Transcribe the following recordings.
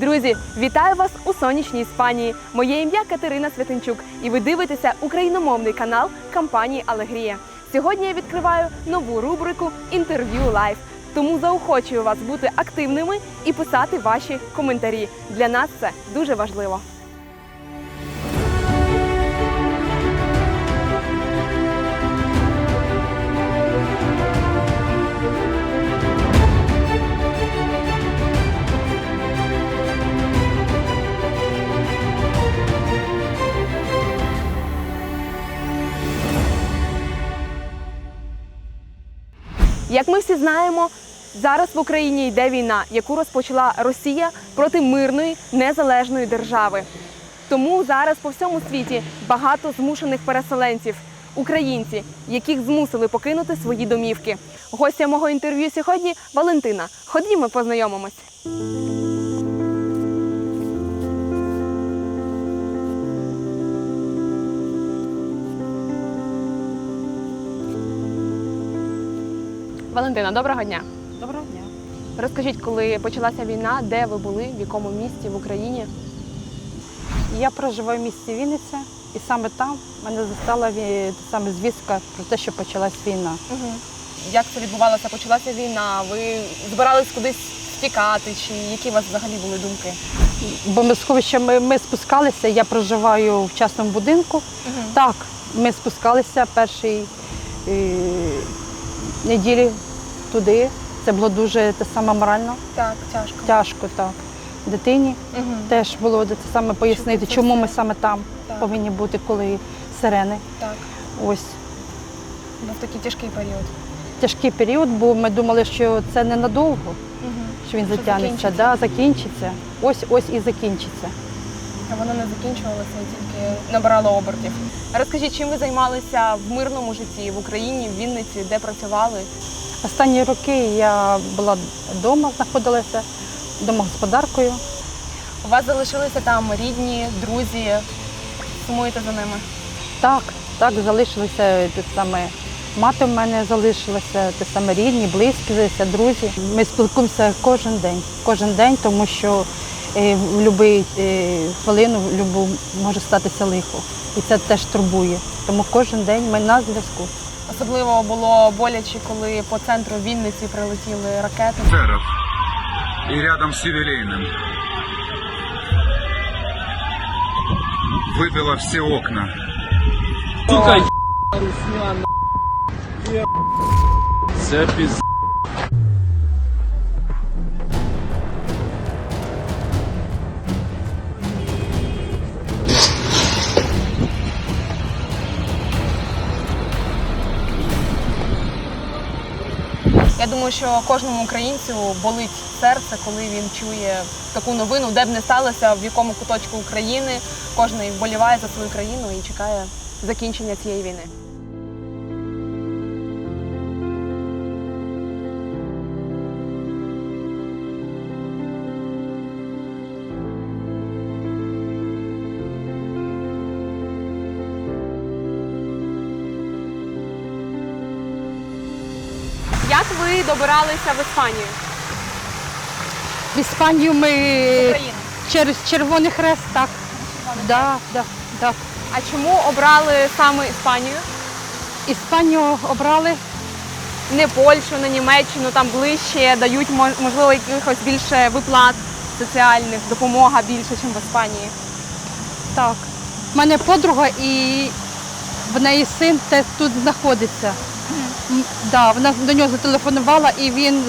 Друзі, вітаю вас у сонячній Іспанії. Моє ім'я Катерина Святинчук, і ви дивитеся україномовний канал компанії Алегрія. Сьогодні я відкриваю нову рубрику Інтерв'ю Лайф. Тому заохочую вас бути активними і писати ваші коментарі. Для нас це дуже важливо. Всі знаємо, зараз в Україні йде війна, яку розпочала Росія проти мирної незалежної держави. Тому зараз по всьому світі багато змушених переселенців, українці, яких змусили покинути свої домівки. Гостя мого інтерв'ю сьогодні Валентина. Ходімо, познайомимось. Валентина, доброго дня. Доброго дня. Розкажіть, коли почалася війна, де ви були, в якому місті в Україні? Я проживаю в місті Вінниця, і саме там мене застала саме звістка про те, що почалась війна. Угу. Як це відбувалося? Почалася війна? Ви збирались кудись втікати? Чи які у вас взагалі були думки? Бо ми ми, ми спускалися, я проживаю в частному будинку. Угу. Так, ми спускалися перші е, неділі туди. Це було дуже те саме морально Так, тяжко. тяжко. Так. Дитині Угу. теж було те саме пояснити, це чому ми саме там Так. повинні бути, коли сирени. Так, Ось. був такий тяжкий період. Тяжкий період, бо ми думали, що це ненадовго. Угу. що він Що затягнеться, закінчиться. да, закінчиться. Ось ось і закінчиться. А воно не закінчувалося, тільки набирало обертів. Розкажіть, чим ви займалися в мирному житті в Україні, в Вінниці, де працювали? Останні роки я була вдома, знаходилася домогосподаркою. У вас залишилися там рідні, друзі. Сумуєте за ними? Так, так, залишилися те саме. Мати в мене залишилася, те саме рідні, близькі, друзі. Ми спілкуємося кожен день, кожен день, тому що в будь-яку хвилину в любу може статися лихо. І це теж турбує. Тому кожен день ми на зв'язку. Особливо було боляче, коли по центру Вінниці прилетіли ракети. офицеров и рядом с юбилейным. Выбило все окна. Сука, е- е- Це піз... Я думаю, що кожному українцю болить серце, коли він чує таку новину, де б не сталося, в якому куточку України. Кожен вболіває за свою країну і чекає закінчення цієї війни. Добиралися в Іспанію? В Іспанію ми Україну. через Червоний Хрест, так. Да, да, да. А чому обрали саме Іспанію? Іспанію обрали. Не Польщу, не Німеччину, там ближче дають можливо якихось більше виплат соціальних, допомога більше, ніж в Іспанії. Так. У мене подруга і в неї син теж тут знаходиться. Да, вона до нього зателефонувала і він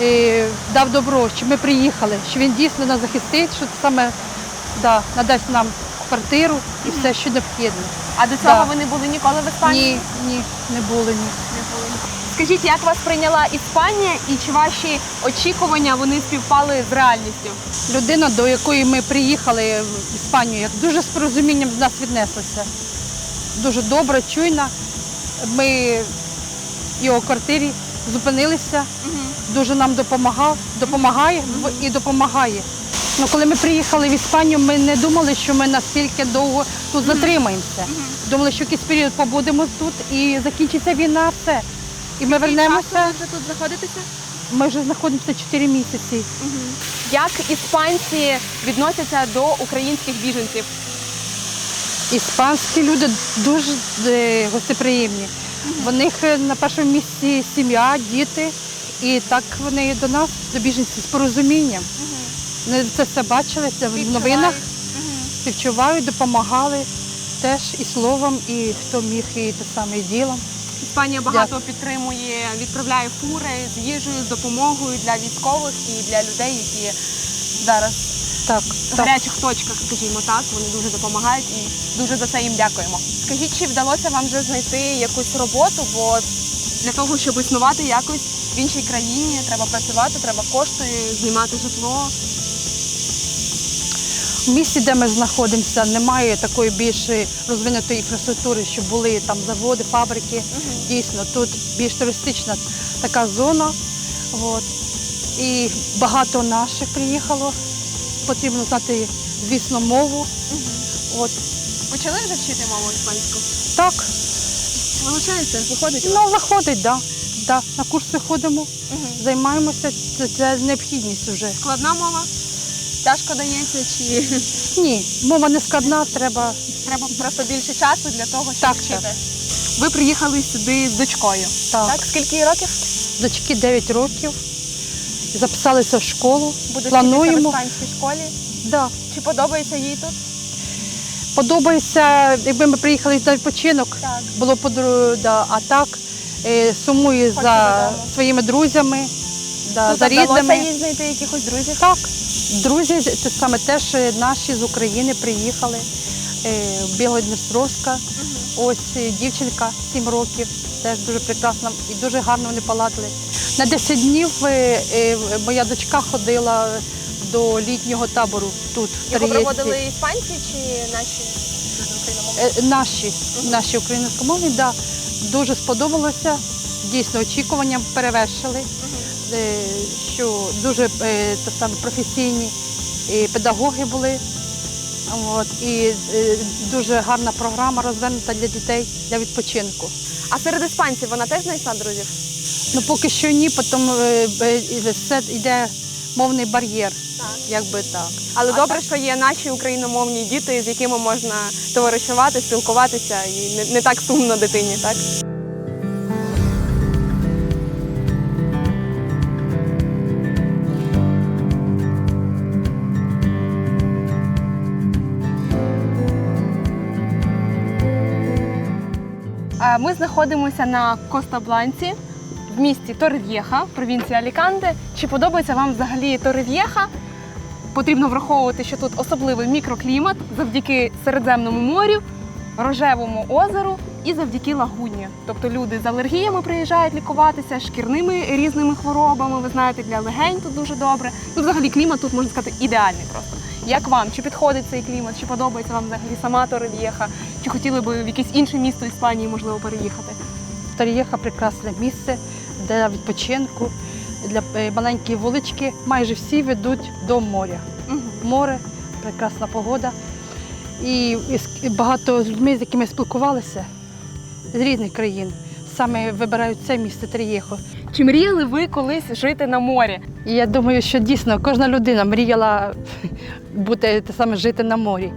е, дав добро, що ми приїхали, що він дійсно нас захистить, що це саме да, надасть нам квартиру і все, що необхідно. А до цього Да. ви не були ніколи в Іспанії? Ні, ні, не було ні. Скажіть, як вас прийняла Іспанія і чи ваші очікування вони співпали з реальністю? Людина, до якої ми приїхали в Іспанію, як дуже з порозумінням до нас віднеслася. Дуже добра, чуйна. Ми його квартирі зупинилися, дуже нам допомагав, допомагає і допомагає. Ну, коли ми приїхали в Іспанію, ми не думали, що ми настільки довго тут затримаємося. Думали, що якийсь період побудемо тут і закінчиться війна, все. І ми вернемося. вже тут знаходитеся? Ми вже знаходимося 4 місяці. Як іспанці відносяться до українських біженців? Іспанські люди дуже е, гостеприємні. В них е, на першому місці сім'я, діти. І так вони до нас, до біженців, з порозумінням. Вони це все бачили, це в новинах. Співчувають, допомагали теж і словом, і хто міг, і те саме і ділом. Іспанія багато підтримує, відправляє фури з їжею, з допомогою для військових і для людей, які зараз Так, в так. гарячих точках, скажімо так, вони дуже допомагають і дуже за це їм дякуємо. Скажіть, чи вдалося вам вже знайти якусь роботу? Бо для того, щоб існувати якось в іншій країні, треба працювати, треба кошти, знімати житло. В місті, де ми знаходимося, немає такої більш розвинутої інфраструктури, щоб були там заводи, фабрики. Дійсно, тут більш туристична така зона. От. І багато наших приїхало. Потрібно знати, звісно, мову. От. Почали вже вчити мову іспанську? Так, Вилучається, виходить. ну виходить, да. Да. На курси ходимо, Мгм. займаємося, це, це необхідність вже. Складна мова? Тяжко дається чи Ні, мова не складна, треба. треба просто більше часу для того, щоб Так, вчити? так. Ви приїхали сюди з дочкою. Так. Так, скільки їй років? Дочки 9 років. Записалися в школу. Буде вчитися в Плануємо. іспанській школі. Да. Чи подобається їй тут? Подобається, якби ми приїхали на відпочинок, Так. було б подруг, да, а так е, сумую Хоче за додому. своїми друзями, да, Тут за вдалося рідними. їй знайти якихось друзів? Так, друзі це саме теж е, наші з України приїхали. Е, Білодністровська. Ось е, дівчинка 7 років, теж дуже прекрасна і дуже гарно вони поладили. На 10 днів е, моя дочка ходила до літнього табору тут, в Його проводили іспанці чи наші Наші, наші українськомовні, да, дуже сподобалося. Дійсно, очікуванням перевершили, що дуже професійні педагоги були. От, і е, дуже гарна програма розвернута для дітей для відпочинку. А серед іспанців вона теж знайшла друзів? Ну поки що ні, потім е, е, все йде мовний бар'єр, Так. якби так. Але добре, що є наші україномовні діти, з якими можна товаришувати, спілкуватися і не, не так сумно дитині, так? Ми знаходимося на Коста-Бланці в місті Торрев'єха, провінція Аліканте. Чи подобається вам взагалі Торрев'єха? Потрібно враховувати, що тут особливий мікроклімат завдяки Середземному морю, рожевому озеру і завдяки лагуні. Тобто люди з алергіями приїжджають лікуватися, шкірними різними хворобами. Ви знаєте, для легень тут дуже добре. Ну, взагалі, клімат тут можна сказати ідеальний просто. Як вам? Чи підходить цей клімат? Чи подобається вам взагалі сама Торрев'єха? Чи хотіли би в якесь інше місто Іспанії можливо переїхати? Тарієха прекрасне місце для відпочинку, для е, маленької вулички. Майже всі ведуть до моря. Море, прекрасна погода. І, багато з людьми, з якими спілкувалися з різних країн, саме вибирають це місце Тарієхо. Чи мріяли ви колись жити на морі? І я думаю, що дійсно кожна людина мріяла бути те саме жити на морі.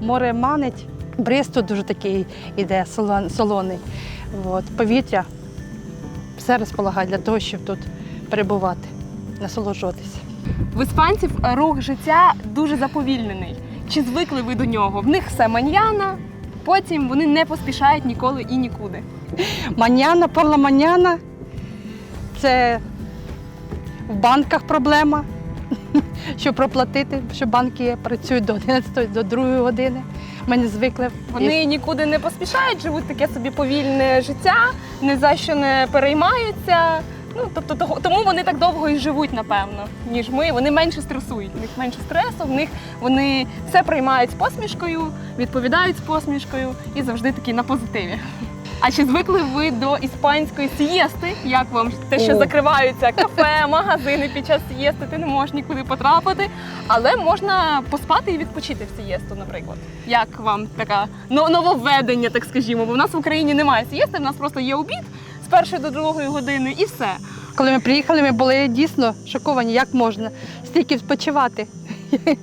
Море манить, бриз тут дуже такий іде солон- солоний. От, повітря все розполагає для того, щоб тут перебувати, насолоджуватися. В іспанців рух життя дуже заповільнений. Чи звикли ви до нього? В них все маньяна, потім вони не поспішають ніколи і нікуди. Маняна, повна маняна. Це в банках проблема, щоб проплатити, що банки працюють до 11 до 2 години. Ми не звикли. Вони нікуди не поспішають, живуть таке собі повільне життя, ні за що не переймаються. Ну тобто того- тому вони так довго і живуть, напевно, ніж ми. Вони менше стресують. В них менше стресу, в них вони все приймають з посмішкою, відповідають з посмішкою і завжди такі на позитиві. А чи звикли ви до іспанської сієсти? Як вам те, що закриваються кафе, магазини під час сієсти, ти не можеш нікуди потрапити, але можна поспати і відпочити в сієсту, наприклад. Як вам така но- нововведення, так скажімо? Бо в нас в Україні немає сієсти, в нас просто є обід з першої до другої години і все. Коли ми приїхали, ми були дійсно шоковані, як можна стільки відпочивати.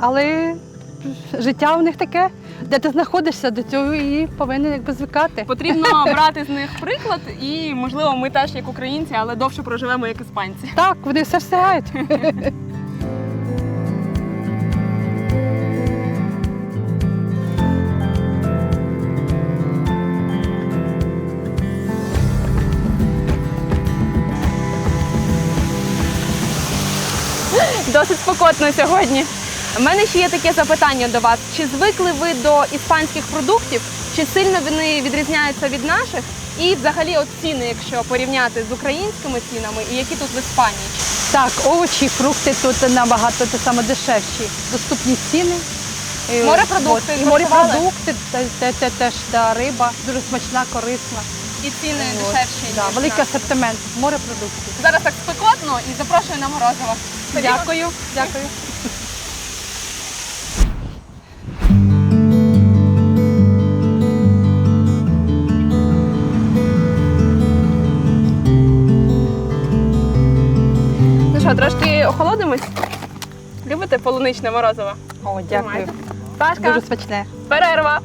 Але життя у них таке, де ти знаходишся, до цього і повинен якби звикати. Потрібно брати з них приклад, і можливо, ми теж як українці, але довше проживемо як іспанці. Так, вони все встигають. Досить спокотно сьогодні. У мене ще є таке запитання до вас: чи звикли ви до іспанських продуктів? Чи сильно вони відрізняються від наших? І взагалі от ціни, якщо порівняти з українськими цінами, і які тут в Іспанії? Так, овочі, фрукти тут набагато те саме дешевші. Доступні ціни. Морепродукти от, І морепродукти, те, те, те, теж да, риба, дуже смачна, корисна. І ціни От, дешевші. да, ніж великий наші. асортимент морепродуктів. Зараз так спекотно і запрошую на морозиво. Дякую, дякую. Що, трошки охолодимось? Любите полуничне морозиво? О, дякую. Тримайте. Пашка, Дуже смачне. перерва.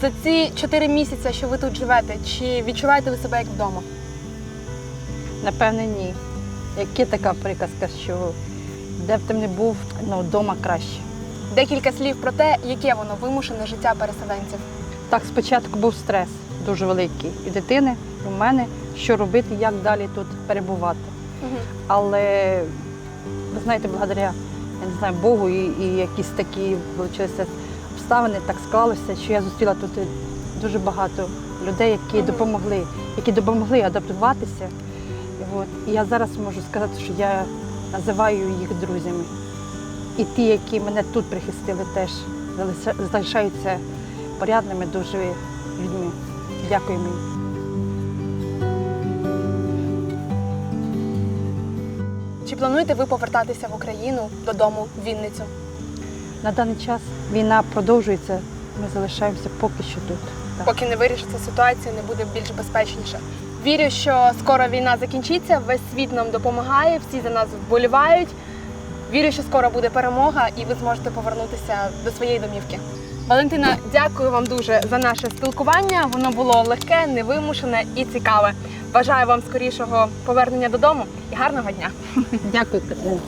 За ці чотири місяці, що ви тут живете, чи відчуваєте ви себе як вдома? Напевне, ні. Як є така приказка, що де б ти не був, ну, вдома краще. Декілька слів про те, яке воно вимушене життя переселенців. Так, спочатку був стрес дуже великий і дитини, і в мене, що робити, як далі тут перебувати. Але ви знаєте, благодаря я не знаю, Богу і, і якісь такі вийшлися обставини, так склалося, що я зустріла тут дуже багато людей, які допомогли, які допомогли адаптуватися. І, от, і я зараз можу сказати, що я називаю їх друзями. І ті, які мене тут прихистили, теж залишаються порядними, дуже людьми. Дякую їм. Чи плануєте ви повертатися в Україну додому в Вінницю? На даний час війна продовжується. Ми залишаємося поки що тут. Так. Поки не вирішиться ситуація, не буде більш безпечніше. Вірю, що скоро війна закінчиться, весь світ нам допомагає, всі за нас вболівають. Вірю, що скоро буде перемога, і ви зможете повернутися до своєї домівки. Валентина, дякую вам дуже за наше спілкування. Воно було легке, невимушене і цікаве. Бажаю вам скорішого повернення додому і гарного дня. Дякую, Катерина.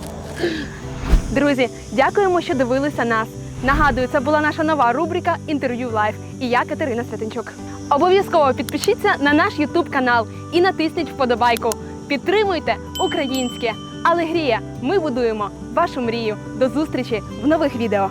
Друзі, дякуємо, що дивилися нас. Нагадую, це була наша нова рубрика Інтерв'ю Лайф. І я Катерина Святинчук. Обов'язково підпишіться на наш Ютуб канал і натисніть вподобайку. Підтримуйте українське. Алегрія! Ми будуємо вашу мрію. До зустрічі в нових відео.